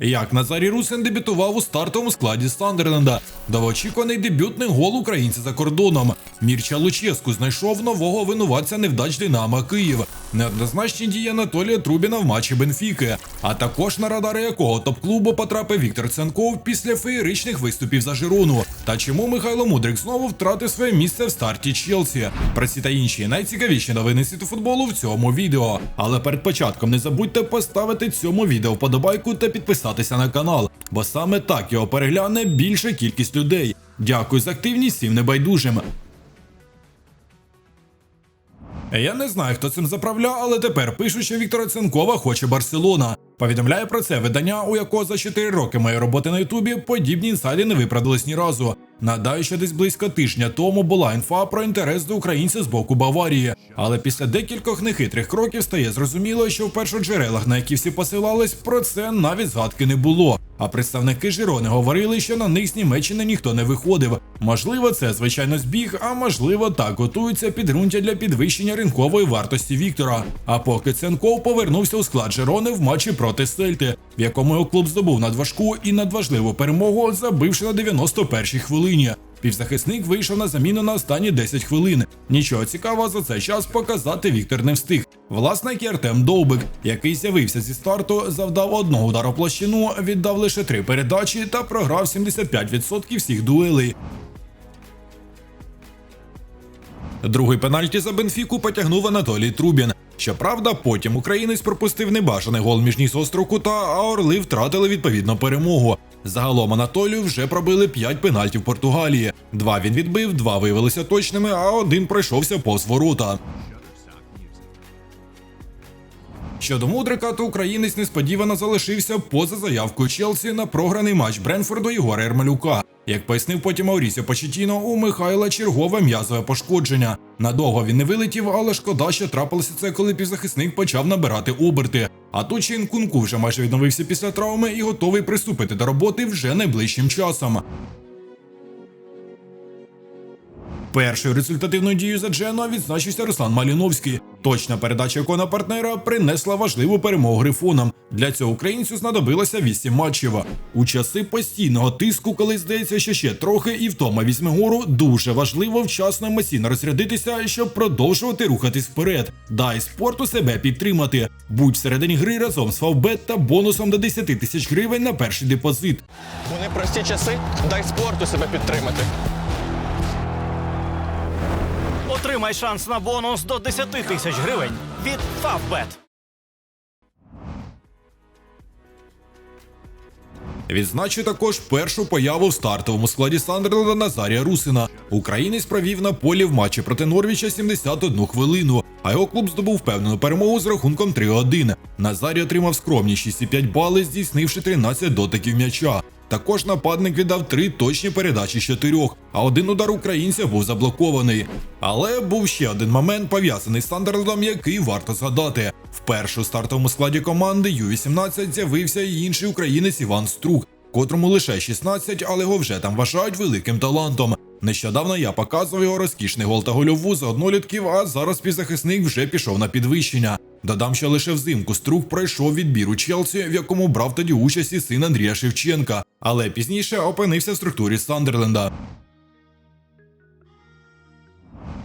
Як Назарій Русин дебютував у стартовому складі Сандерленда. Довоочікуваний дебютний гол українця за кордоном. Мірча Луческу знайшов нового винуватця невдач Динамо Київ. Неоднозначні дії Анатолія Трубіна в матчі Бенфіки, а також на радари якого топ-клубу потрапив Віктор Ценков після феєричних виступів за Жирону. Та чому Михайло Мудрик знову втратив своє місце в старті Челсі? Про ці та інші найцікавіші новини світу футболу в цьому відео. Але перед початком не забудьте поставити цьому відео вподобайку та підписатися на канал, бо саме так його перегляне більша кількість людей. Дякую за активність всім небайдужим. Я не знаю, хто цим заправляв, але тепер пишуть, що Віктора Ценкова хоче Барселона. Повідомляє про це видання, у якого за 4 роки моєї роботи на Ютубі подібні інсайди не виправдались ні разу. Нагадаю, що десь близько тижня тому була інфа про інтерес до українця з боку Баварії. Але після декількох нехитрих кроків стає зрозуміло, що в першоджерелах, на які всі посилались, про це навіть згадки не було. А представники Жирони говорили, що на них з Німеччини ніхто не виходив. Можливо, це звичайно збіг, а можливо, так готується підґрунтя для підвищення ринкової вартості Віктора. А поки Ценков повернувся у склад Жирони в матчі проти Сельти, в якому клуб здобув надважку і надважливу перемогу, забивши на 91-й хвилині. Півзахисник вийшов на заміну на останні 10 хвилин. Нічого цікавого за цей час показати Віктор не встиг. Власне, і Артем Довбик, який з'явився зі старту, завдав одного удару площину, віддав лише три передачі та програв 75% всіх дуелей. Другий пенальті за Бенфіку потягнув Анатолій Трубін. Щоправда, потім українець пропустив небажаний гол між ніс острого кута, а орли втратили відповідно перемогу. Загалом Анатолію вже пробили 5 пенальтів Португалії. Два він відбив, два виявилися точними, а один пройшовся повз ворота. Щодо Мудрика, то українець несподівано залишився поза заявкою Челсі на програний матч Бренфорду Єгора Ермелюка. Як пояснив потім Маурісіо Почетіно, у Михайла чергове м'язове пошкодження. Надовго він не вилетів, але шкода, що трапилося це, коли півзахисник почав набирати оберти. А тут Чин Кунку вже майже відновився після травми і готовий приступити до роботи вже найближчим часом. Першою результативною дією за Джено відзначився Руслан Маліновський. Точна передача якого партнера принесла важливу перемогу грифонам. Для цього українцю знадобилося 8 матчів. У часи постійного тиску, коли здається, що ще трохи, і втома візьме гору, дуже важливо вчасно емоційно розрядитися, щоб продовжувати рухатись вперед. Дай спорту себе підтримати. Будь всередині гри разом з Фавбет та бонусом до 10 тисяч гривень на перший депозит. У непрості часи дай спорту себе підтримати. Отримай шанс на бонус до 10 тисяч гривень від Favbet. Відзначу також першу появу в стартовому складі Сандерленда Назарія Русина. Українець провів на полі в матчі проти Норвіча 71 хвилину, а його клуб здобув впевнену перемогу з рахунком 3-1. Назарій отримав скромні 6,5 бали, здійснивши 13 дотиків м'яча. Також нападник віддав три точні передачі з чотирьох, а один удар українця був заблокований. Але був ще один момент пов'язаний з Сандерлендом, який варто згадати. Вперше у стартовому складі команди Ю-18 з'явився і інший українець Іван Струк, котрому лише 16, але його вже там вважають великим талантом. Нещодавно я показував його розкішний гол та гольову за однолітків, а зараз півзахисник вже пішов на підвищення. Додам, що лише взимку Струк пройшов відбір у Челсі, в якому брав тоді участь і син Андрія Шевченка, але пізніше опинився в структурі Сандерленда.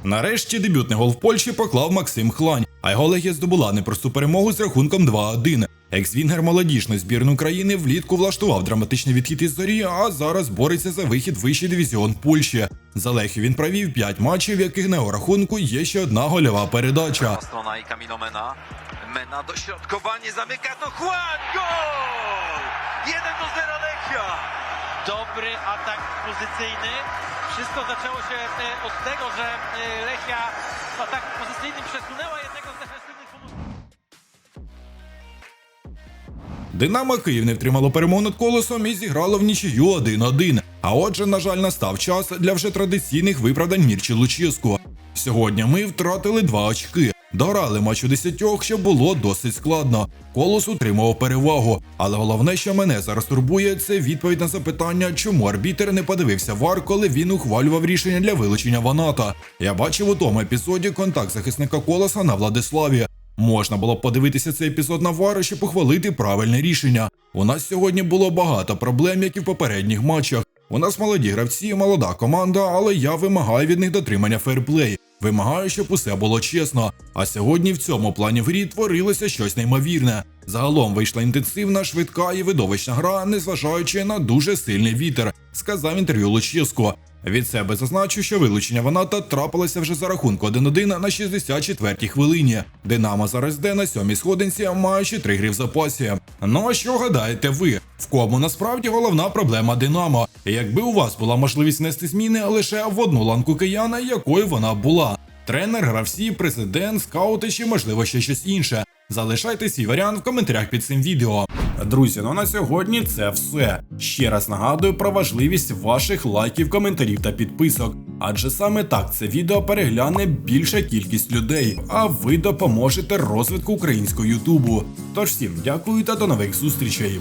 Нарешті дебютний гол в Польщі поклав Максим Хлань, а його легія здобула непросту перемогу з рахунком 2-1. Екс-вінгер молодіжної збірної України влітку влаштував драматичний відхід із зорі, а зараз бореться за вихід вищий дивізіон Польщі. За Лехію він провів 5 матчів, в яких на його рахунку є ще одна гольова передача. Camilo Mena. Mena dośrodkowanie, zamyka to Juan! Gol! 1 do 0 Lechia! dobry atak pozycyjny. Wszystko zaczęło się e, od tego, że e, Lechia ataku pozycyjnym przesunęła jednego z defensywnych pomocników. Динамо Київ не втримало перемогу над колесом і зіграло в нічию 1-1. А отже, на жаль, настав час для вже традиційних виправдань Мірчі Луческу. Сьогодні ми втратили два очки. Дограли матч у десятьох, що було досить складно. Колос утримував перевагу. Але головне, що мене зараз турбує, це відповідь на запитання, чому арбітер не подивився вар, коли він ухвалював рішення для вилучення Ваната. Я бачив у тому епізоді контакт захисника колоса на Владиславі. Можна було подивитися цей епізод на вару, щоб похвалити правильне рішення. У нас сьогодні було багато проблем, як і в попередніх матчах. У нас молоді гравці, молода команда, але я вимагаю від них дотримання фейрплей. Вимагаю, щоб усе було чесно. А сьогодні в цьому плані в грі творилося щось неймовірне. Загалом вийшла інтенсивна, швидка і видовищна гра, незважаючи на дуже сильний вітер, сказав інтерв'ю Луческо. Від себе зазначу, що вилучення Ваната трапилося вже за рахунку 1-1 на 64-й хвилині. Динамо зараз йде на сьомій сходинці, маючи три гри в запасі. Ну а що гадаєте ви? В кому насправді головна проблема Динамо? Якби у вас була можливість нести зміни лише в одну ланку кияна, якою вона була? Тренер, гравці, президент, скаути чи можливо ще щось інше. Залишайте свій варіант в коментарях під цим відео. Друзі, ну на сьогодні це все. Ще раз нагадую про важливість ваших лайків, коментарів та підписок. Адже саме так це відео перегляне більша кількість людей, а ви допоможете розвитку українського Ютубу. Тож всім дякую та до нових зустрічей.